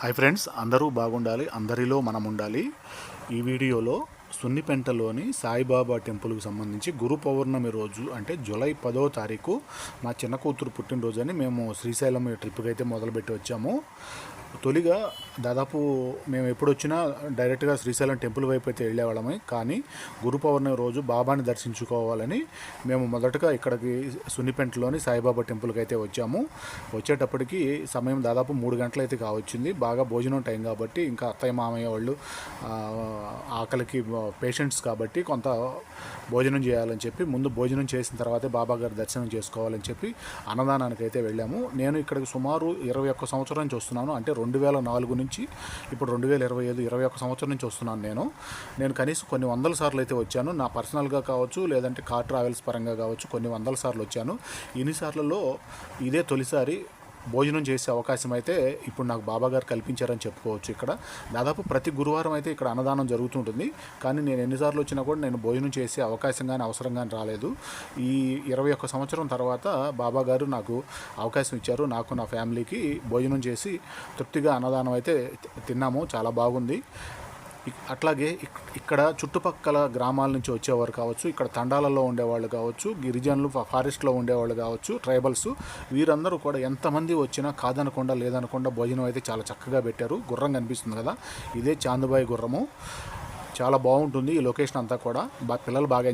Hi friends అందరూ బాగుండాలి అందరిలో మనం ఉండాలి ఈ వీడియోలో సున్నిపెంటలోని సాయిబాబా టెంపుల్కి సంబంధించి గురు పౌర్ణమి రోజు అంటే జూలై పదో తారీఖు మా చిన్న కూతురు పుట్టినరోజు అని మేము శ్రీశైలం ట్రిప్కి అయితే మొదలుపెట్టి వచ్చాము. తొలిగా దాదాపు మేము ఎప్పుడు వచ్చినా డైరెక్ట్గా శ్రీశైలం టెంపుల్ వైపు అయితే వెళ్ళేవాళ్ళమే. కానీ గురు పౌర్ణమి రోజు బాబాని దర్శించుకోవాలని మేము మొదటగా ఇక్కడికి సున్నిపెంటలోని సాయిబాబా టెంపుల్కి అయితే వచ్చాము. వచ్చేటప్పటికి సమయం దాదాపు మూడు గంటలు అయితే కావచ్చింది. బాగా భోజనం టైం కాబట్టి ఇంకా అత్తయ్య మామయ్య వాళ్ళు ఆకలికి పేషెంట్స్ కాబట్టి కొంత భోజనం చేయాలని చెప్పి ముందు భోజనం చేసిన తర్వాతే బాబా గారి దర్శనం చేసుకోవాలని చెప్పి అన్నదానానికి అయితే వెళ్ళాము. నేను ఇక్కడికి సుమారు ఇరవై ఒక్క సంవత్సరం నుంచి వస్తున్నాను. అంటే రెండు వేల నాలుగు నుంచి ఇప్పుడు రెండు వేల ఇరవై ఐదు ఇరవై ఒక సంవత్సరం నుంచి వస్తున్నాను నేను. నేను కనీసం కొన్ని వందల సార్లు అయితే వచ్చాను. నా పర్సనల్గా కావచ్చు లేదంటే కార్ ట్రావెల్స్ పరంగా కావచ్చు కొన్ని వందల సార్లు వచ్చాను. ఇన్నిసార్లలో ఇదే తొలిసారి భోజనం చేసే అవకాశం అయితే ఇప్పుడు నాకు బాబా గారు కల్పించారని చెప్పుకోవచ్చు ఇక్కడ. దాదాపు ప్రతి గురువారం అయితే ఇక్కడ అన్నదానం జరుగుతుంటుంది. కానీ నేను ఎన్నిసార్లు వచ్చినా కూడా నేను భోజనం చేసే అవకాశం కానీ అవసరం కానీ రాలేదు. ఈ ఇరవై ఒక్క సంవత్సరం తర్వాత బాబా గారు నాకు అవకాశం ఇచ్చారు. నాకు నా ఫ్యామిలీకి భోజనం చేసి తృప్తిగా అన్నదానం అయితే తిన్నాము. చాలా బాగుంది. అట్లాగే ఇక్కడ చుట్టుపక్కల గ్రామాల నుంచి వచ్చేవారు కావచ్చు ఇక్కడ తండాలలో ఉండేవాళ్ళు కావచ్చు గిరిజనులు ఫారెస్ట్లో ఉండేవాళ్ళు కావచ్చు ట్రైబల్స్ వీరందరూ కూడా ఎంతమంది వచ్చినా కాదనకుండా లేదనకుండా భోజనం అయితే చాలా చక్కగా పెట్టారు. గుర్రం కనిపిస్తుంది కదా? ఇదే చాందుబాయి గుర్రము. చాలా బాగుంటుంది ఈ లొకేషన్ అంతా కూడా. బా పిల్లలు బాగా